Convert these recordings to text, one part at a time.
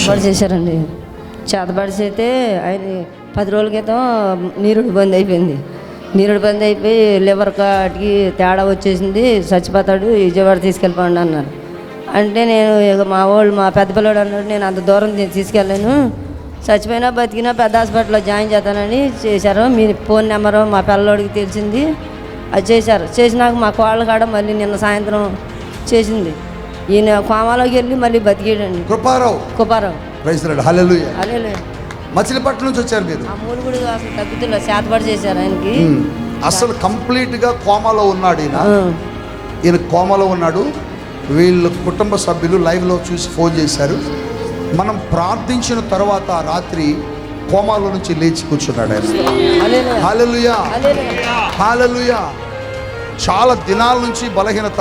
చేతబడి చేశారండి. చేతబడి చేస్తే ఆయన పది రోజుల క్రితం నీరుడు బంద్ అయిపోయింది. నీరుడు బంద్ అయిపోయి లివర్ కాటికి తేడా వచ్చేసింది. చచ్చిపోతాడు విజయవాడ తీసుకెళ్ళిపోండి అన్నారు. అంటే నేను ఇక మా వాళ్ళు మా పెద్ద పిల్లడు అన్నాడు నేను అంత దూరం తీసుకెళ్ళాను. చచ్చిపోయినా బతికినా పెద్ద హాస్పిటల్లో జాయిన్ చేస్తానని చేశారు. మీ ఫోన్ నెంబరు మా పిల్లోడికి తెలిసింది. అది చేశారు. చేసినాక మా కోళ్ళ కాడ మళ్ళీ నిన్న సాయంత్రం చేసింది. ఈయన కోమాలోకి వెళ్ళి మళ్ళీ బతికేయండి కృపారావు. కుపారం ప్రైజ్ రాడు మచిలీపట్నం నుంచి వచ్చారు మీరు. ఆ మూలుగుడు అసలు తగ్గుతులే చేతబడి చేశారు ఆయనకి. అసలు కంప్లీట్గా కోమాలో ఉన్నాడు ఈయన. ఈయన కోమాలో ఉన్నాడు. వీళ్ళ కుటుంబ సభ్యులు లైవ్లో చూసి ఫోన్ చేశారు. మనం ప్రార్థించిన తర్వాత రాత్రి కోమాలో నుంచి లేచి కూర్చున్నాడు ఆయన. హాలలుయా చాలా దినాల నుంచి బలహీనత.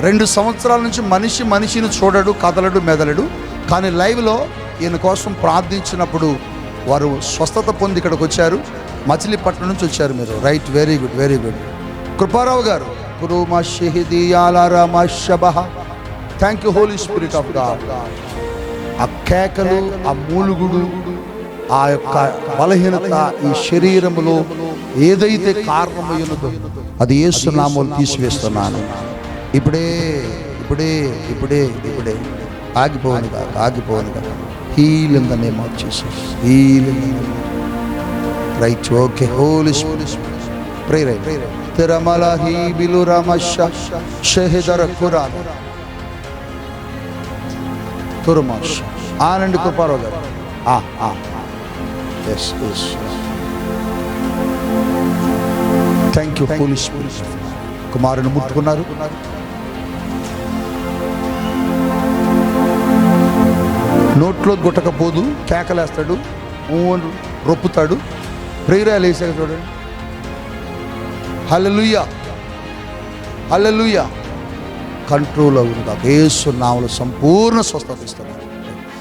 రెండు సంవత్సరాల నుంచి మనిషి మనిషిని చూడడు కదలడు మెదలడు. కానీ లైవ్లో ఈయన కోసం ప్రార్థించినప్పుడు వారు స్వస్థత పొంది ఇక్కడికి వచ్చారు. మచిలీపట్నం నుంచి వచ్చారు మీరు. Right very good very good. Kruparao గారు కురుమ షహిది ఆలారామ శబహ. Thank you Holy Spirit of God ఆ కేకలు ఆ మూలుగుడు ఆ యొక్క బలహీనత ఈ శరీరములో ఏదైతే కారణమైనదో అది ఏసునామలు తీసివేస్తున్నాను. ఇప్పుడే ఇప్పుడే ఇప్పుడే ఇప్పుడే. ఆగిపోను కాదు ఆగిపోను కాదు. Heal in the name of Jesus heal in the name right okay holy pray right తిరమల హీబిలు రమ షహిదర కురాన్ తురుమాష్ ఆనండి కృపారావు గారు yes yes thank you police కుమారుని ముట్టుకున్నారు నోట్లో గుట్టకపోదు కేకలేస్తాడు ఊ రొప్పుతాడు. ప్రేరాలు వేసాక చూడండి. హలలుయ హలలుయ కంట్రోల్ అవుతుందా ఏసు నామలు సంపూర్ణ స్వస్థత ఇస్తున్నాడు.